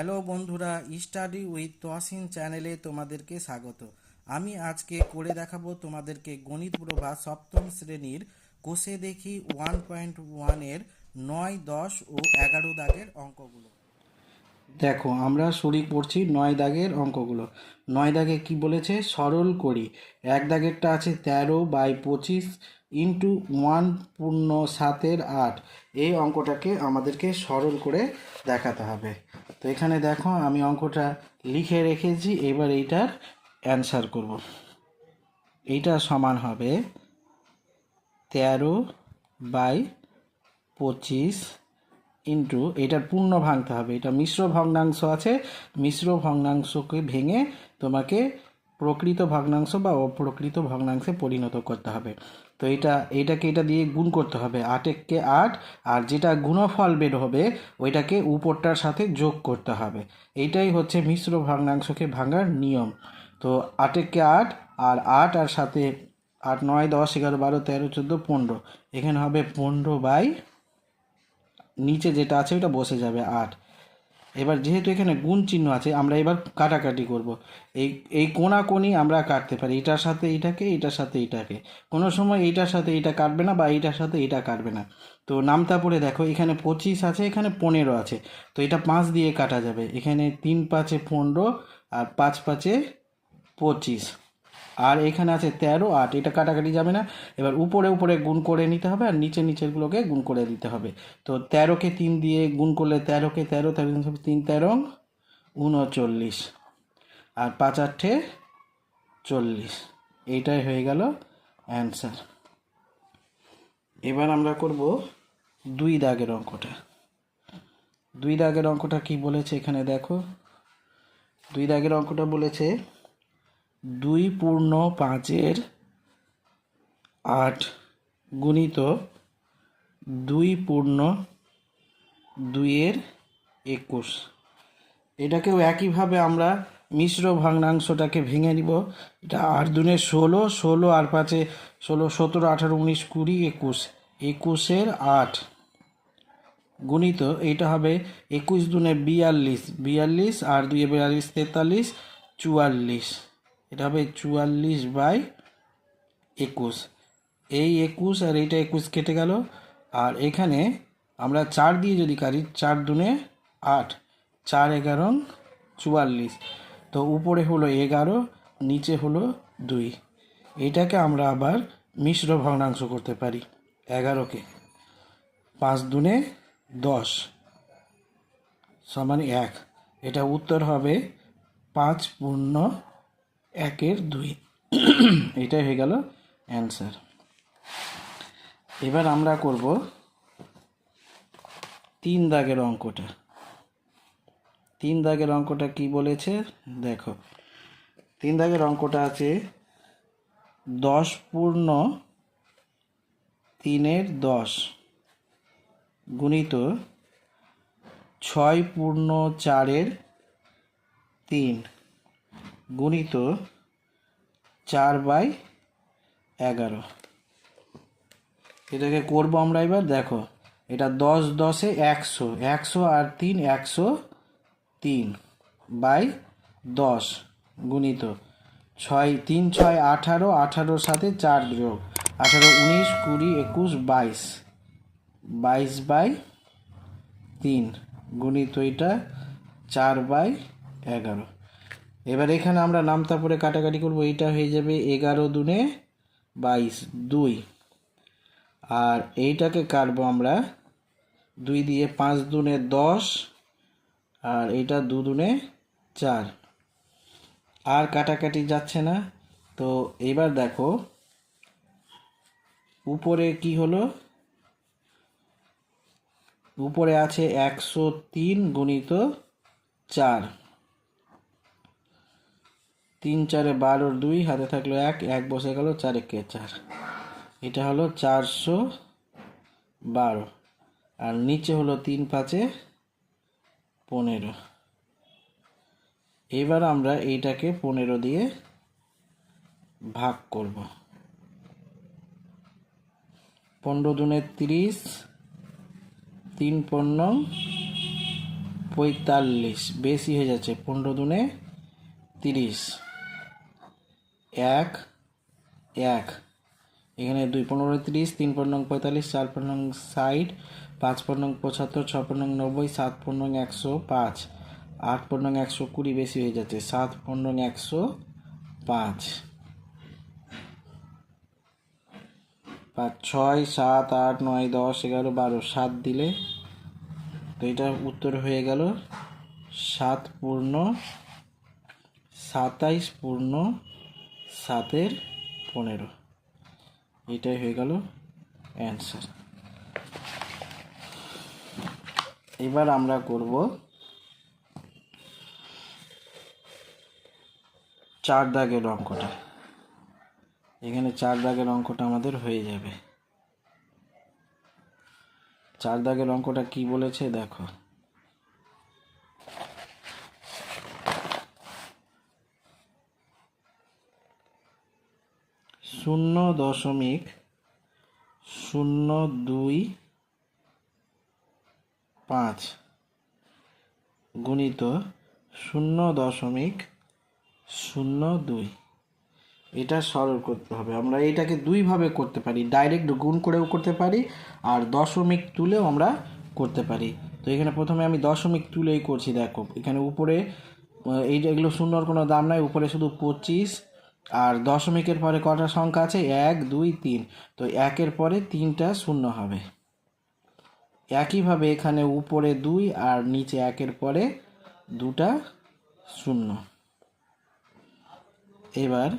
Hello বন্ধুরা, study with Toyasin চ্যানেলে তোমাদেরকে স্বাগত। আমি আজকে করে দেখাবো তোমাদেরকে গণিত প্রভা সপ্তম শ্রেণির কোষে দেখি ওয়ান পয়েন্ট ওয়ানের নয়, দশ ও এগারো দাগের অঙ্কগুলো। দেখো, আমরা শুরু করছি নয় দাগের অঙ্কগুলো। নয় দাগে কি বলেছে? সরল করি। এক দাগেরটা আছে তেরো বাই পঁচিশ ইন্টু ওয়ান পূর্ণ সাতের আট। এই অঙ্কটাকে আমাদেরকে সরল করে দেখাতে হবে। তো এখানে দেখো আমি অঙ্কটা লিখে রেখেছি, এবার এইটার অ্যান্সার করব। এইটা সমান হবে তেরো বাই পঁচিশ ইন্টু, এটার পূর্ণ ভাঙতে হবে। এটা মিশ্র ভগ্নাংশ আছে, মিশ্র ভগ্নাংশকে ভেঙে তোমাকে প্রকৃত ভগ্নাংশ বা অপ্রকৃত ভগ্নাংশে পরিণত করতে হবে। তো এটা এইটাকে এটা দিয়ে গুণ করতে হবে আটেককে আট, আর যেটা গুণফল বের হবে, ওইটাকে উপরটার সাথে যোগ করতে হবে। এইটাই হচ্ছে মিশ্র ভগ্নাংশকে ভাঙার নিয়ম। তো আটেককে আট, আর আট আর সাথে আট নয়, দশ, এগারো, বারো, তেরো, চোদ্দ, পনেরো। এখানে হবে পনেরো বাই, নিচে যেটা আছে ওটা বসে যাবে আট। এবার যেহেতু এখানে গুণ চিহ্ন আছে, আমরা এবার কাটাকাটি করব। এই এই কোনাকোনি আমরা কাটতে পারি। এটার সাথে এটাকে, এটার সাথে এটাকে। কোনো সময় এইটার সাথে এটা কাটবে না বা এইটার সাথে এটা কাটবে না। তো নামতা পড়ে দেখো, এখানে পঁচিশ আছে, এখানে পনেরো আছে। তো এটা পাঁচ দিয়ে কাটা যাবে। এখানে তিন পাঁচে পনেরো আর পাঁচ পাঁচে পঁচিশ। আর এখানে আছে তেরো, আট, এটা কাটাকাটি যাবে না। এবার উপরে উপরে গুণ করে নিতে হবে আর নিচে নিচেরগুলোকে গুণ করে দিতে হবে। তো তেরোকে তিন দিয়ে গুণ করলে তেরোকে তেরো তেরো তিন, তেরো, উনচল্লিশ। আর পাঁচ, আটে চল্লিশ। এইটাই হয়ে গেল অ্যান্সার। এবার আমরা করব দুই দাগের অঙ্কটা। দুই দাগের অঙ্কটা কি বলেছে এখানে দেখো। দুই দাগের অঙ্কটা বলেছে দুই পূর্ণ পাঁচের আট গুণিত দুই পূর্ণ দুইয়ের একুশ। এটাকেও একইভাবে আমরা মিশ্র ভগ্নাংশটাকে ভেঙে নিব। এটা আট দুনে ষোলো ষোলো আর পাঁচে ষোলো, সতেরো, আঠারো, উনিশ, কুড়ি, একুশ। একুশের আট গুণিত এইটা হবে একুশ দুনে বিয়াল্লিশ। বিয়াল্লিশ আর দুয়ে বিয়াল্লিশ তেতাল্লিশ, চুয়াল্লিশ। এটা হবে চুয়াল্লিশ বাই একুশ। এই একুশ আর এইটা একুশ কেটে গেল। আর এখানে আমরা চার দিয়ে যদি কাটি, চার দুনে আট, চার এগারো, চুয়াল্লিশ। তো উপরে হলো এগারো, নিচে হলো দুই। এটাকে আমরা আবার মিশ্র ভগ্নাংশ করতে পারি এগারোকে। পাঁচ দুনে দশ সমান এক। এটা উত্তর হবে পাঁচ পূর্ণ একের দুই। এটাই হয়ে গেল অ্যান্সার এবার আমরা করব তিন দাগের অঙ্কটা। তিন দাগের অঙ্কটা কি বলেছে? দেখো, তিন দাগের অঙ্কটা আছে দশ পূর্ণ তিনের দশ গুণিত ছয় পূর্ণ চারের তিন। গুণিত চার বাই এগারো। এটাকে করব আমরা এবার, দেখো, এটা দশ দশে একশো একশো আর তিন, একশো তিন বাই দশ গুণিত ছয়, তিন, ছয়, আঠারো, আঠারোর সাথে চার যোগ, আঠারো, উনিশ, কুড়ি, একুশ, বাইশ বাইশ বাই তিন গুণিত এটা চার বাই এগারো। এবার এখানে আমরা নামতা পরে কাটাকাটি করব। এইটা হয়ে যাবে এগারো দুনে বাইশ দুই। আর এইটাকে কাটবো আমরা দুই দিয়ে পাঁচ দুনে দশ। আর এইটা দু দুনে চার। আর কাটাকাটি যাচ্ছে না। তো এবার দেখো, উপরে কি হলো? উপরে আছে একশো তিন গুণিত চার। তিন চারে বারোর দুই, হাতে থাকল এক এক বসে গেল চার একে চার। এটা হলো চারশো বারো। আর নিচে হলো তিন পাঁচে পনেরো। এবার আমরা এইটাকে পনেরো দিয়ে ভাগ করব। পনেরো দুনে তিরিশ, তিন পণ্য পঁয়তাল্লিশ। বেশি হয়ে যাচ্ছে পনেরো দুনে তিরিশ। এক এক। এখানে দুই পনেরো তিরিশ, তিন পনেরো পঁয়তাল্লিশ, চার পনেরো ষাট, পাঁচ পনেরো পঁচাত্তর, ছ পনেরো নব্বই, সাত পনেরো একশো পাঁচ। আট পনেরো একশো কুড়ি বেশি হয়ে যাচ্ছে, সাত পনেরো একশো পাঁচ। পাঁচ, ছয়, সাত, আট, নয়, দশ, এগারো, বারো, সাত দিলে তো এটা উত্তর হয়ে গেল সাত পূর্ণ সাতাইশ পূর্ণ সাতের পনেরো। এটাই হয়ে গেল অ্যান্সার এবার আমরা করব চার দাগের অঙ্কটা। এখানে চার দাগের অঙ্কটা আমাদের হয়ে যাবে। চার দাগের অঙ্কটা কি বলেছে দেখো। শূন্য দশমিক শূন্য দুই পাঁচ গুণিত শূন্য দশমিক শূন্য দুই। এটা সরল করতে হবে। আমরা এটাকে দুইভাবে করতে পারি। ডাইরেক্ট গুণ করেও করতে পারি আর দশমিক তুলেও আমরা করতে পারি। তো এখানে প্রথমে আমি দশমিক তুলেই করছি দেখো। এখানে উপরে আহ, এই এগুলো শূন্যর কোনো দাম নাই। উপরে শুধু পঁচিশ আর দশমিকের পরে কটা সংখ্যা আছে? এক, দুই, তিন। তো একের পরে তিনটা শূন্য হবে। একইভাবে এখানে উপরে দুই আর নিচে একের পরে দুটা শূন্য। এবার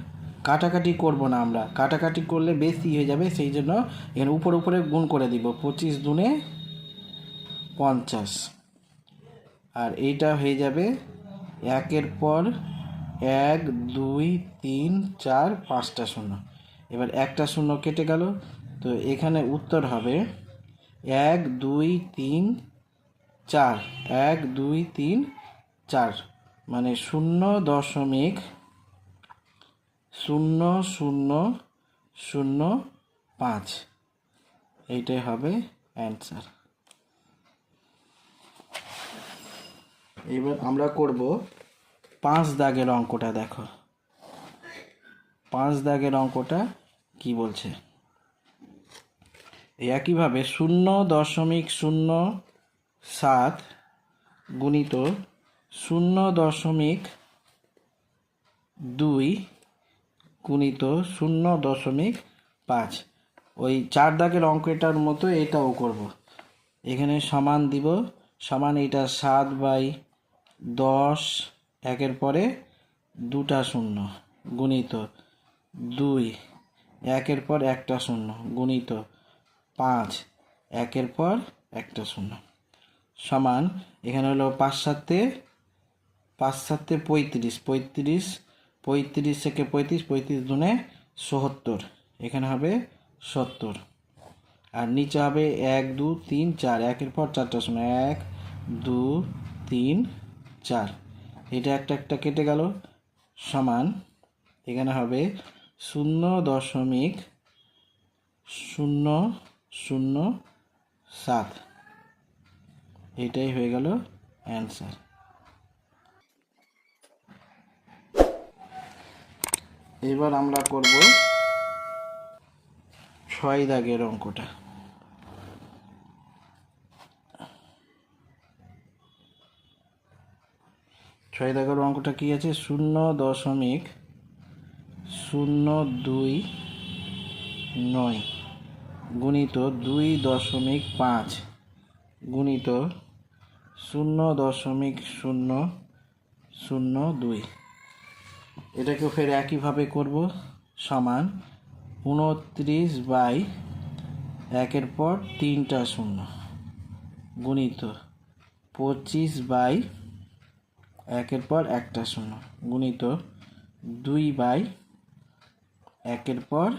কাটাকাটি করব না আমরা। কাটাকাটি করলে বেশি হয়ে যাবে, সেই জন্য এখানে উপরে উপরে গুণ করে দিব। পঁচিশ দুনে পঞ্চাশ। আর এইটা হয়ে যাবে একের পর এক, দুই, তিন, চার, পাঁচটা শূন্য। এবার একটা শূন্য কেটে গেল। তো এখানে উত্তর হবে এক, দুই, তিন, চার। এক, দুই, তিন, চার। মানে শূন্য দশমিক শূন্য শূন্য শূন্য, পাঁচ। এইটাই হবে অ্যান্সার। এবার আমরা করব পাঁচ দাগের অঙ্কটা দেখো। পাঁচ দাগের অঙ্কটা কি বলছে? একইভাবে শূন্য দশমিক শূন্য সাত গুণিত শূন্য দশমিক দুই গুণিত শূন্য দশমিক পাঁচ। ওই চার দাগের অঙ্কটার মতো এটাও করব। এখানে সমান দিব। সমান এটা সাত বাই দশ একের পরে দুটা শূন্য, গুণিত দুই, একের পর একটা শূন্য, গুণিত পাঁচ, একের পর একটা শূন্য। সমান, এখানে হলো পাঁচ সাতে পাঁচ সাতে পঁয়ত্রিশ পঁয়ত্রিশ পঁয়ত্রিশ থেকে পঁয়ত্রিশ পঁয়ত্রিশ দুনে সত্তর, এখানে হবে সত্তর। আর নিচে হবে এক, দু, তিন, চার, একের পর চারটা শূন্য, এক, দু, তিন, চার। এটা একটা একটা কেটে গেল, সমান। এখানে হবে শূন্য দশমিক শূন্য শূন্য সাত। এটাই হয়ে গেল অ্যান্সার এবার আমরা করব ছয় দাগের অঙ্কটা। ছয় দাগের অঙ্কটা কি আছে? শূন্য দশমিক শূন্য দুই নয় গুণিত দুই দশমিক পাঁচ গুণিত শূন্য দশমিক শূন্য শূন্য দুই। এটাকে ফের একইভাবে করব, সমান উনত্রিশ বাই একের পর তিনটা শূন্য গুণিত পঁচিশ বাই একের পর একটা শূন্য গুণিত দুই বাই একের পর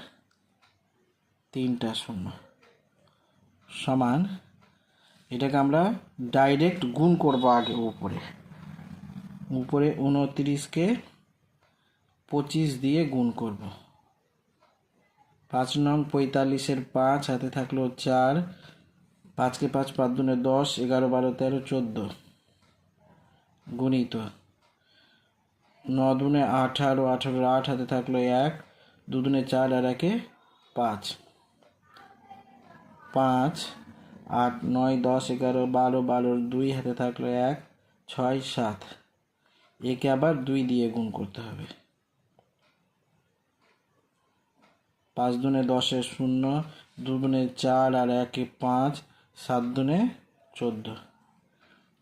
তিনটা শূন্য সমান, এটাকে আমরা ডাইরেক্ট গুণ করব আগে উপরে। উপরে উনত্রিশকে পঁচিশ দিয়ে গুণ করব। পাঁচ নং পঁয়তাল্লিশের পাঁচ, হাতে থাকল চার। পাঁচকে পাঁচ পাঁচ দুনে দশ, এগারো বারো তেরো চোদ্দ। গুণিত। ন দুনে আঠারো আঠারো আট হাতে থাকল এক দুদুনে চার আর একে পাঁচ। পাঁচ, আট, নয়, দশ, এগারো, বারো, বারোর দুই হাতে থাকল এক, ছয়, সাত। একে আবার দুই দিয়ে গুণ করতে হবে। পাঁচ দুনে দশে শূন্য দুগুণে চার আর একে পাঁচ, সাত দুনে চোদ্দ।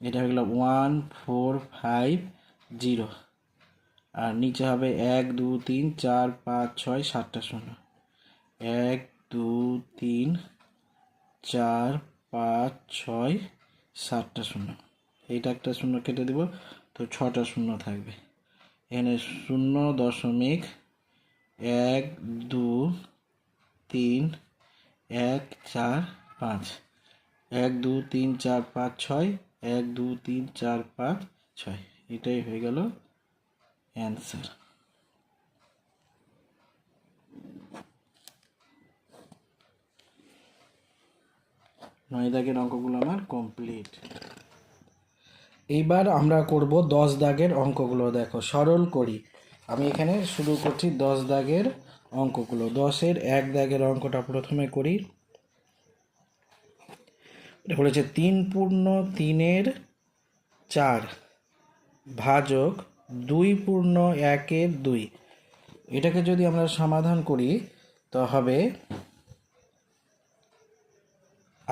এটা হয়ে গেল ওয়ান, ফোর, ফাইভ, জিরো। আর নিচে হবে এক, দু, তিন, চার, পাঁচ, ছয়, সাতটা শূন্য। এক, দু, তিন, চার, পাঁচ, ছয়, সাতটা শূন্য। এইটা একটা শূন্য কেটে দেব, তো ছটা শূন্য থাকবে। এখানে শূন্য দশমিক এক, দু, তিন, এক, চার, পাঁচ। এক, দু, তিন, চার, পাঁচ, ছয় এক, দু, তিন, চার, পাঁচ, ছয়। এটাই হয়ে গেল অ্যান্সার নয় দাগের অঙ্কগুলো আমার কমপ্লিট এইবার আমরা করব দশ দাগের অঙ্কগুলো। দেখো, সরল করি। আমি এখানে শুরু করছি দশ দাগের অঙ্কগুলো। দশের এক দাগের অঙ্কটা প্রথমে করি। এটা বলেছে, তিন পূর্ণ তিনের চার ভাজক দুই পূর্ণ একের দুই। এটাকে যদি আমরা সমাধান করি, তো হবে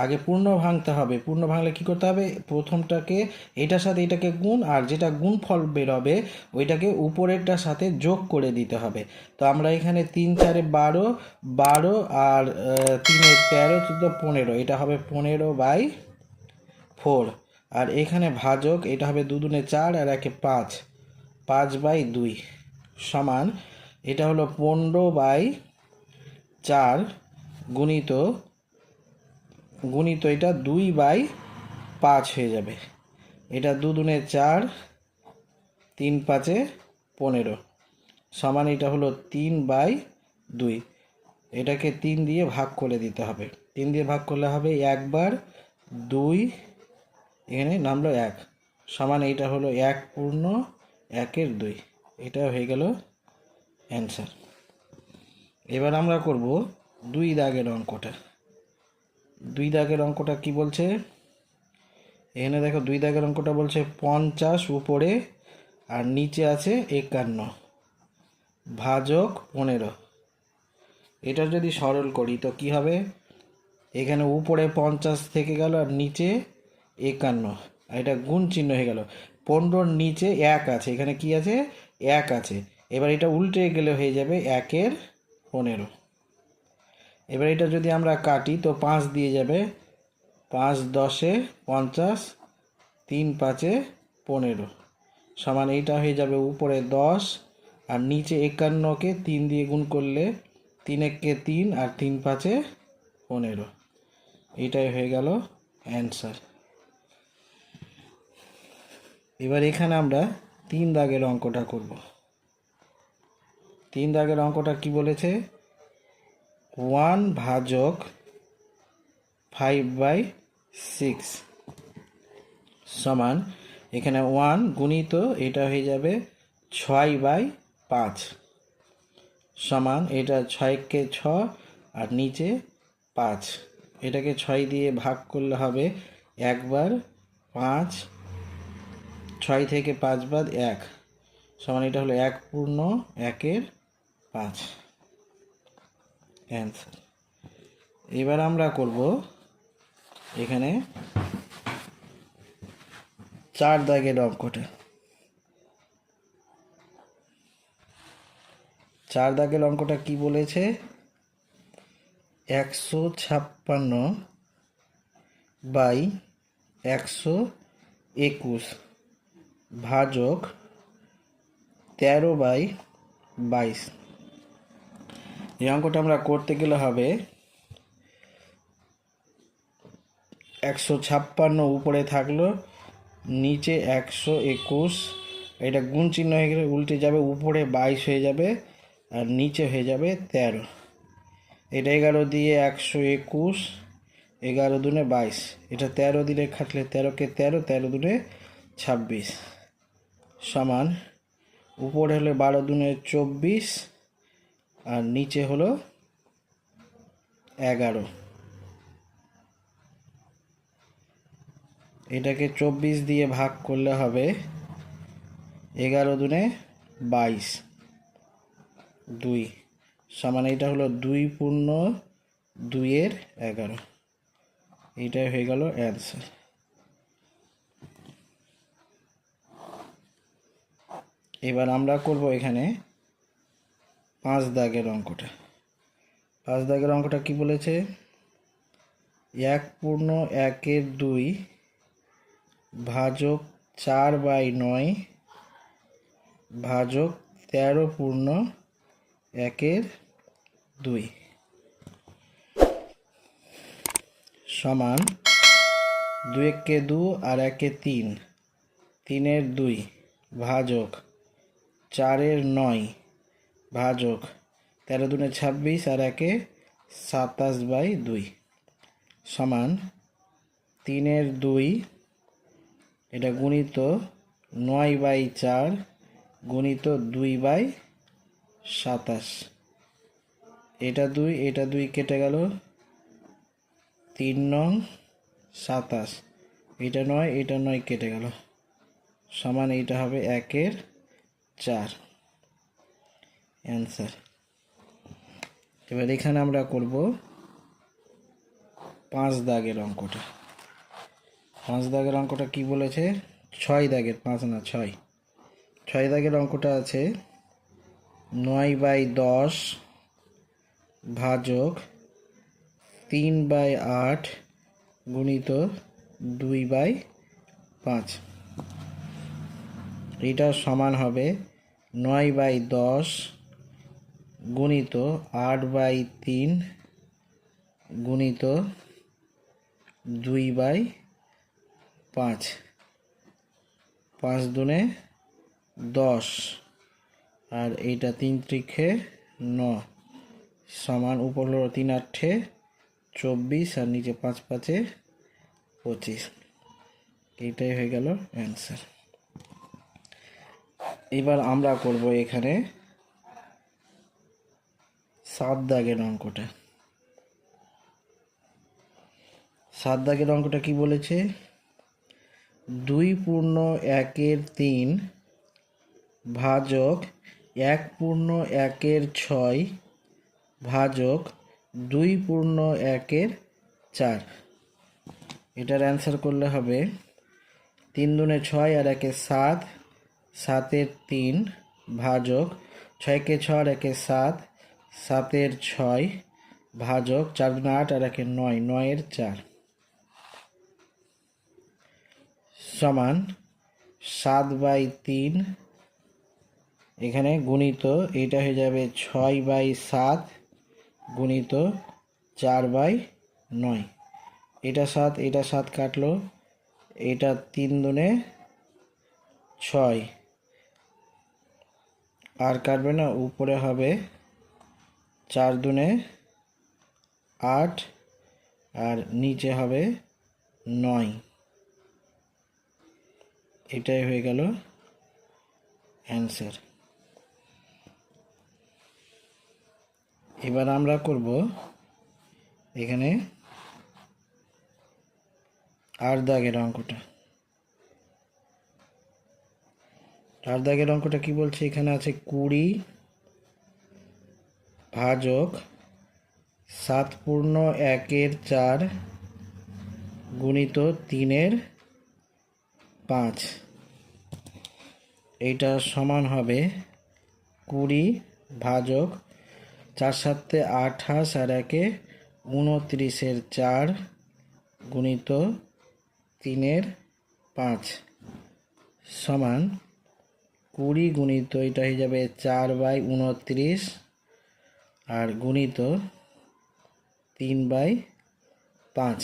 আগে পূর্ণ ভাঙতে হবে। পূর্ণ ভাঙলে কি করতে হবে? প্রথমটাকে এটার সাথে এটাকে গুণ আর যেটা গুণ ফল বেরোবে, ওইটাকে উপরেরটার সাথে যোগ করে দিতে হবে। তো আমরা এখানে তিন, চারে বারো বারো আর তিনে তেরো, চোদ্দ, পনেরো, এটা হবে পনেরো বাই ফোর। আর এখানে ভাজক, এটা হবে দুদুনে চার আর একে পাঁচ। পাঁচ বাই দুই সমান, এটা হলো পনেরো বাই চার গুণিত গুণিত এটা দুই বাই পাঁচ হয়ে যাবে। এটা দুদুনে চার, তিন পাঁচে পনেরো। সমান এটা হলো তিন বাই দুই। এটাকে তিন দিয়ে ভাগ করে দিতে হবে। তিন দিয়ে ভাগ করলে হবে একবার দুই, এখানে নামলো এক। সমান এইটা হলো এক পূর্ণ একের দুই। এটা হয়ে গেল অ্যান্সার। এবার আমরা করব দুই দাগের অঙ্কটা। দুই দাগের অঙ্কটা কি বলছে? এখানে দেখো দুই দাগের অঙ্কটা বলছে পঞ্চাশ উপরে আর নিচে আছে একান্ন। ভাজক পনেরো। এটা যদি সরল করি তো কি হবে? এখানে উপরে পঞ্চাশ থেকে গেল আর নিচে একান্ন। আর এটা গুণ চিহ্ন হয়ে গেল। পনেরোর নিচে এক আছে। এখানে কি আছে? এক আছে। এবার এটা উল্টে গেলে হয়ে যাবে একের পনেরো। এবার এটা যদি আমরা কাটি, তো পাঁচ দিয়ে যাবে। পাঁচ দশে পঞ্চাশ, তিন পাঁচে পনেরো। সমান এইটা হয়ে যাবে উপরে দশ, আর নিচে একান্নকে তিন দিয়ে গুণ করলে তিন এককে তিন, আর তিন পাঁচে পনেরো। এটাই হয়ে গেল অ্যান্সার। এবার এখানে আমরা তিন দাগের অঙ্কটা করব। তিন দাগের অঙ্কটা কি বলেছে? ওয়ান ভাজক ফাইভ বাই সিক্স সমান এখানে ওয়ান গুণিত এটা হয়ে যাবে ছয় বাই পাঁচ সমান এটা ছয়কে ছ আর নিচে পাঁচ এটাকে ছয় দিয়ে ভাগ করলে হবে একবার পাঁচ, ছয় থেকে পাঁচ বাদ এক সমান এটা হলো এক পূর্ণ একের পাঁচ। অ্যান্সার এবার আমরা করব এখানে চার দাগের অঙ্কটা। চার দাগের অঙ্কটা কি বলেছে? একশো ছাপ্পান্ন বাই একশো একুশ ভাজক তেরো বাই বাইশ। এই অঙ্কটা আমরা করতে গেলে হবে একশো ছাপ্পান্ন উপরে থাকল, নিচে একশো একুশ। এটা গুণ চিহ্ন হয়ে গেলে উল্টে যাবে, উপরে বাইশ হয়ে যাবে আর নিচে হয়ে যাবে তেরো। এটা এগারো দিয়ে একশো একুশ, এগারো দুনে বাইশ। এটা তেরো দিলে খাটলে তেরোকে তেরো তেরো দুনে ছাব্বিশ। সমান, উপরে হলো বারো দুনে চব্বিশ আর নিচে হলো এগারো। এটাকে চব্বিশ দিয়ে ভাগ করলে হবে এগারো দুনে বাইশ। দুই। সমান এটা হলো দুই পূর্ণ দুইয়ের এগারো। এইটাই হয়ে গেল অ্যান্সার এবার আমরা করব এখানে পাঁচ দাগের অঙ্কটা। পাঁচ দাগের অঙ্কটা কি বলেছে? এক পূর্ণ একের দুই ভাজক চার বাই নয় ভাজক তেরো পূর্ণ একের দুই। সমান দুই একে দু আর একে তিন। তিনের দুই ভাজক চারের নয় ভাজক তেরো দুনে ছাব্বিশ আর একে সাতাশ বাই দুই সমান তিনের দুই, এটা গুণিত নয় বাই চার গুণিত দুই বাই সাতাশ। এটা দুই এটা দুই কেটে গেল তিন নং সাতাশ। এটা নয় এটা নয় কেটে গেল। সমান এইটা হবে একের চার। অ্যান্সার এবার এখানে আমরা করব পাঁচ দাগের অঙ্কটা। পাঁচ দাগের অঙ্কটা কি বলেছে? ছয় দাগের, পাঁচ না ছয়। ছয় দাগের অঙ্কটা আছে নয় বাই দশ ভাজক তিন বাই আট গুণিত দুই বাই পাঁচ। এটা সমান হবে নয় বাই দশ গুণিত আট বাই তিন গুণিত দুই বাই পাঁচ। পাঁচ দুনে দশ। আর এইটা তিন ত্রিখে ন। সমান উপর তিন আটে চব্বিশ আর নিচে পাঁচ পাঁচে পঁচিশ। এইটাই হয়ে গেল অ্যান্সার এবার আমরা করব এখানে সাত দাগের অঙ্কটা। সাত দাগের অঙ্কটা কি বলেছে? দুই পূর্ণ একের তিন ভাজক এক পূর্ণ একের ছয় ভাজক দুই পূর্ণ একের চার। এটার অ্যান্সার করলে হবে তিন দুনে ছয় আর একে সাত, সাতের তিন ভাজক ছয়কে ছয় আর একে সাত সাতের ছয়, ভাজক চার দুনে আট আর একে নয়, নয়ের চার। সমান সাত বাই তিন, এখানে গুণিত এটা হয়ে যাবে ছয় বাই সাত গুণিত চার বাই নয়। এটা সাত এটা সাত কাটলো, এটা তিন দুনে ছয়। আর কাটবে না, উপরে হবে চার দুনে আট, আর নিচে হবে নয়। এটাই হয়ে গেল অ্যান্সার। এবার আমরা করব এখানে আট দাগের অঙ্কটা। আট দাগের অঙ্কটা কি বলছে? এখানে আছে কুড়ি ভাজক সাত পূর্ণ একের চার গুণিত তিনের পাঁচ। এইটা সমান হবে কুড়ি ভাজক চার সাতে আঠাশ আর একে উনত্রিশের চার গুণিত তিনের পাঁচ। সমান কুড়ি গুণিত এটা হয়ে যাবে চার বাই উনত্রিশ আর গুণিত তিন বাই পাঁচ।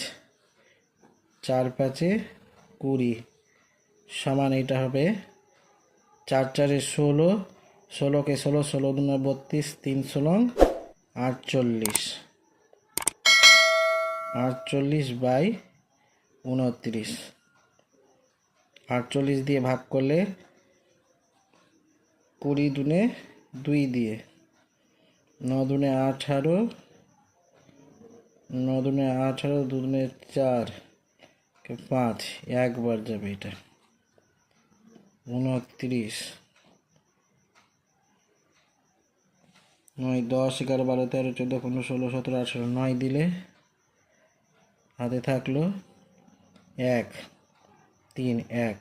চার পাঁচে কুড়ি। সমান এটা হবে চার চারে ষোলো, ষোলোকে ষোলো ষোলো দুনে বত্রিশ, তিন ষোলো আটচল্লিশ। আটচল্লিশ বাই উনত্রিশ। আটচল্লিশ দিয়ে ভাগ করলে কুড়ি দুনে দুই দিয়ে। ন দুনে আঠারো ন দুনে আঠারো দু দুনে চার পাঁচ, একবার যাবে এটা। উনত্রিশ, নয়, দশ, এগারো, বারো, তেরো, চোদ্দ, পনেরো, ষোলো, সতেরো, আঠেরো, নয় দিলে হাতে থাকল এক, তিন, এক।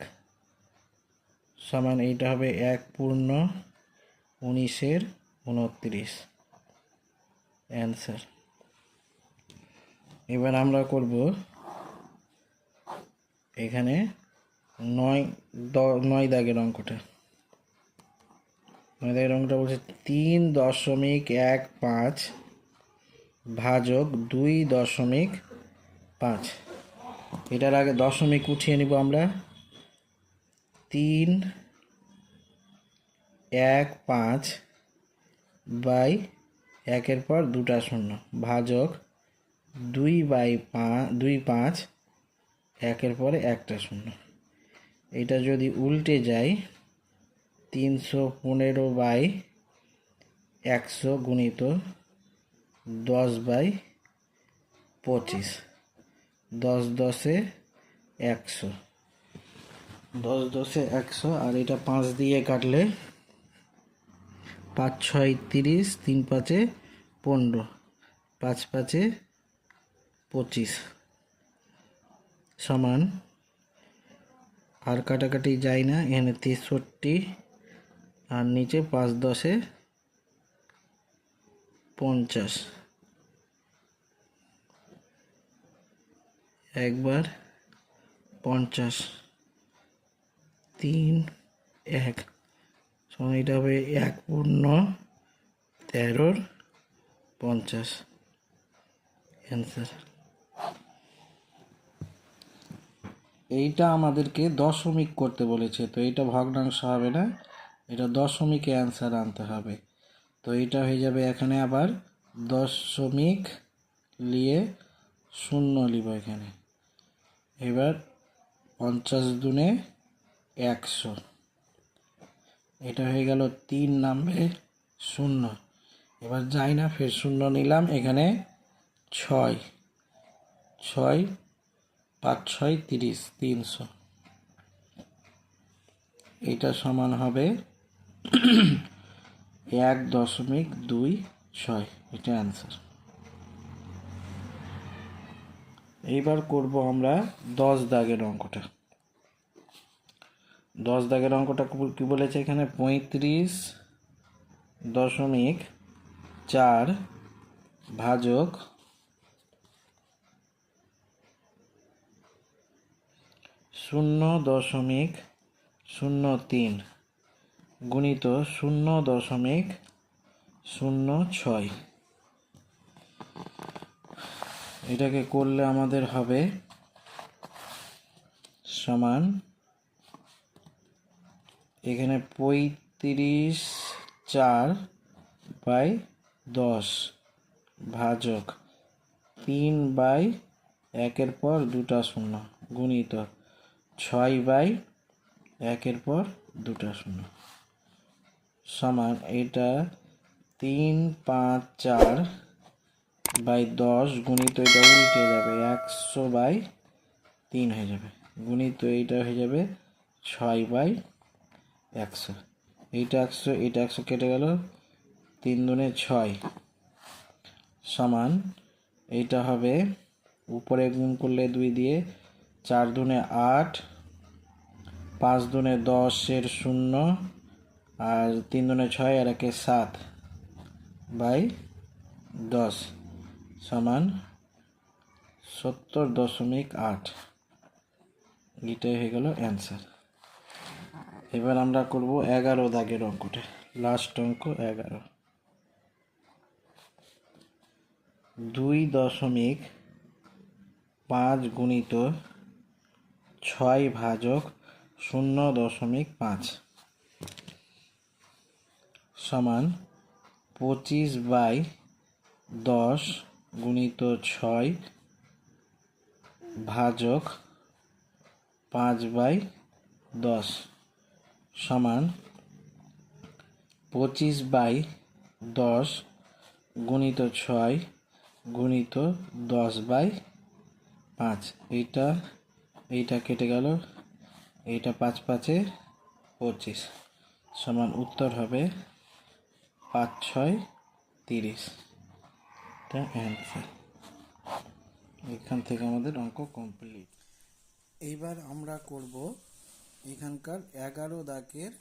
সমান এইটা হবে এক পূর্ণ উনিশের উনত্রিশ। অ্যান্সার। এবার আমরা করব এখানে নয় দ নয় দাগের অঙ্কটা। নয় দাগের অঙ্কটা বলছে তিন দশমিক এক পাঁচ ভাজক দুই দশমিক পাঁচ। এটার আগে দশমিক উঠিয়ে নিব আমরা। তিন এক পাঁচ বাই একের পর দুটা শূন্য। ভাজক দুই বাই পাঁচ দুই পাঁচ, একের পরে একটা শূন্য। এটা যদি উল্টে যায়, তিনশো পনেরো বাই একশো গুণিত দশ বাই পঁচিশ। দশ দশে একশো। দশ দশে একশো, আর এটা পাঁচ দিয়ে কাটলে পাঁচ ছয় তিরিশ, তিন পাঁচে পনেরো, পাঁচ পাঁচে পঁচিশ সমান আর কাটাকাটি যায় না, এখানে তেষট্টি আর নিচে পাঁচ দশে পঞ্চাশ। একবার পঞ্চাশ, তিন, এক সমান এটা হবে এক পূর্ণ তেরোর পঞ্চাশ। অ্যান্সার এইটা আমাদেরকে দশমিক করতে বলেছে, তো এইটা ভগ্নাংশ হবে না, এটা দশমিকে অ্যান্সার আনতে হবে। তো এইটা হয়ে যাবে এখানে আবার দশমিক নিয়ে শূন্য লিব এখানে। এবার পঞ্চাশ দুনে একশো। এটা হয়ে গেল তিন নামবে শূন্য। এবার যাই না, ফের শূন্য নিলাম, এখানে ছয়। ছয়, পাঁচ, ছয়, তিরিশ, তিনশো। এটা সমান হবে এক দশমিক দুই ছয়। এটা অ্যান্সার এইবার করব আমরা দশ দাগের অঙ্কটা। দশ দাগের অঙ্কটা কি- বলেছে এখানে? পঁয়ত্রিশ দশমিক চার ভাজক শূন্য দশমিক শূন্য তিন গুণিত শূন্য দশমিক শূন্য ছয়। এটাকে করলে আমাদের হবে সমান এখানে পঁয়ত্রিশ চার বাই দশ ভাজক তিন বাই একের পর দুটা শূন্য গুণিত ছয় বাই একের পর দুটা শূন্য সমান এটা তিন পাঁচ চার বাই দশ গুণিত এটা উল্টে যাবে একশো বাই তিন হয়ে যাবে। গুণিত এইটা হয়ে যাবে ছয় বাই একশো। এইটা একশো এইটা একশো কেটে গেল। তিন দুনে ছয় সমান এইটা হবে উপরে গুণ করলে দুই দিয়ে চার দুনে আট, পাঁচ দুনে দশের শূন্য, আর তিন দুনে ছয়, আর একে সাত বাই দশ সমান সত্তর দশমিক আট। এটাই হয়ে গেল অ্যান্সার। এবার আমরা করব এগারো দাগের অঙ্কটা। লাস্ট অঙ্ক এগারো। দুই দশমিক পাঁচ গুণিত ছয় ভাজক শূন্য দশমিক পাঁচ সমান পঁচিশ বাই দশ গুণিত ছয় ভাজক পাঁচ বাই দশ। সমান পঁচিশ বাই দশ গুণিত ছয় গুণিত দশ বাই পাঁচ। এইটা এইটা কেটে গেল। এইটা পাঁচ পাঁচে পঁচিশ। সমান উত্তর হবে পাঁচ ছয় তিরিশ। এটা অ্যান্সার এখান থেকে আমাদের অঙ্ক কমপ্লিট এইবার আমরা করব এখানকার এগারো দাগের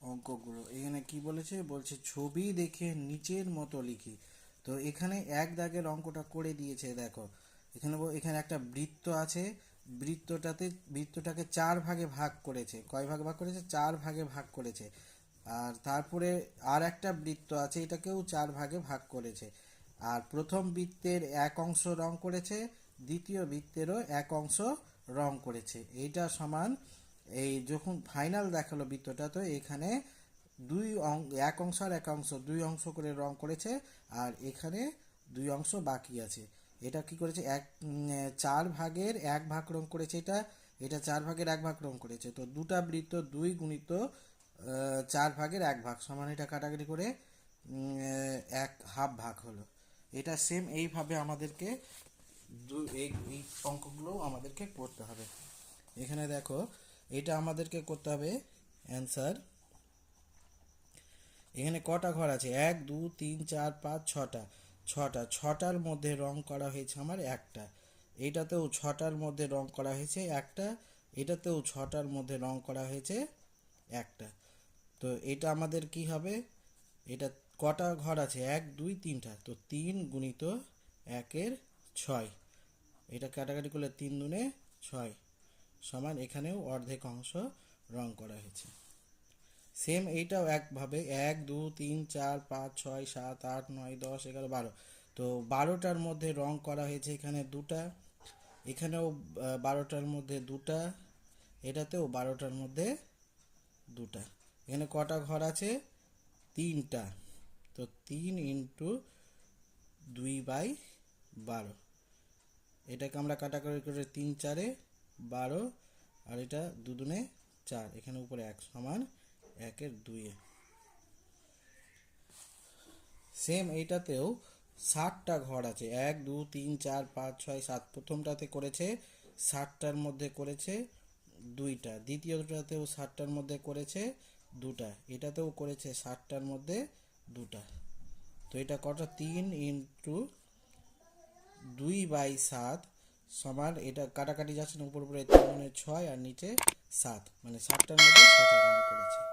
অঙ্কগুলো। এখানে কি বলেছে? বলছে, ছবি দেখে নিচের মতো লিখি। তো এখানে এক দাগের অঙ্কটা করে দিয়েছে, দেখো। এখানে এখানে একটা বৃত্ত আছে। বৃত্তটাতে, বৃত্তটাকে চার ভাগে ভাগ করেছে। কয় ভাগে ভাগ করেছে? চার ভাগে ভাগ করেছে। আর তারপরে আর একটা বৃত্ত আছে, এটাকেও চার ভাগে ভাগ করেছে। আর প্রথম বৃত্তের এক অংশ রং করেছে, দ্বিতীয় বৃত্তেরও এক অংশ রং করেছে। এইটা সমান এই যখন ফাইনাল দেখাল বৃত্তটা, তো এখানে দুই এক অংশ আর এক অংশ, দুই অংশ করে রং করেছে আর এখানে দুই অংশ বাকি আছে। এটা কি করেছে? এক চার ভাগের এক ভাগ রং করেছে এটা এটা চার ভাগের এক ভাগ রং করেছে। তো দুটা বৃত্ত দুই গুণিত চার ভাগের এক ভাগ, সমান এটা কাটাকাটি করে এক হাফ ভাগ হলো। এটা সেম এইভাবে আমাদেরকে এই অঙ্কগুলো আমাদেরকে করতে হবে। এখানে দেখো এটা আমাদেরকে করতে হবে অ্যান্সার এখানে কটা ঘর আছে? এক, দু, তিন, চার, পাঁচ, ছটা। ছটা। ছটার মধ্যে রং করা হয়েছে আমার একটা। এটাতেও ছটার মধ্যে রং করা হয়েছে একটা। এটাতেও ছটার মধ্যে রং করা হয়েছে একটা। তো এটা আমাদের কি হবে? এটা কটা ঘর আছে? এক, দুই, তিনটা। তো তিন গুণিত একের ছয়। এটা কাটাকাটি করলে তিন দুনে ছয়। সমান এখানেও অর্ধেক অংশ রং করা হয়েছে। সেম এইটাও একভাবে, এক, দু, তিন, চার, পাঁচ, ছয়, সাত, আট, নয়, দশ, এগারো, বারো। তো বারোটার মধ্যে রং করা হয়েছে এখানে দুটা, এখানেও বারোটার মধ্যে দুটা, এটাতেও বারোটার মধ্যে দুটা। এখানে কটা ঘর আছে? তিনটা। তো তিন ইন্টু দুই বাই বারো। এটাকে আমরা কাটাকাটি করে তিন চারে বারো, আর এটা দুদুনে চার, এখানে উপরে এক সমান একের দুইয়ে। সেম এইটাতেও ষাটটা ঘর আছে। এক, দু, তিন, চার, পাঁচ, ছয়, সাত, প্রথমটাতে করেছে, ষাটটার মধ্যে করেছে দুইটা। দ্বিতীয়টাতেও ষাটটার মধ্যে করেছে দুটা। এটাতেও করেছে ষাটটার মধ্যে দুটা। তো এটা কটা? তিন ইন্টু দুই বাই সাত সমান, এটা কাটাকাটি যাচ্ছে না, উপর উপরে তিন গুণে ছয় আর নিচে সাত। মানে সাতটার মধ্যে ছটা রান করেছে।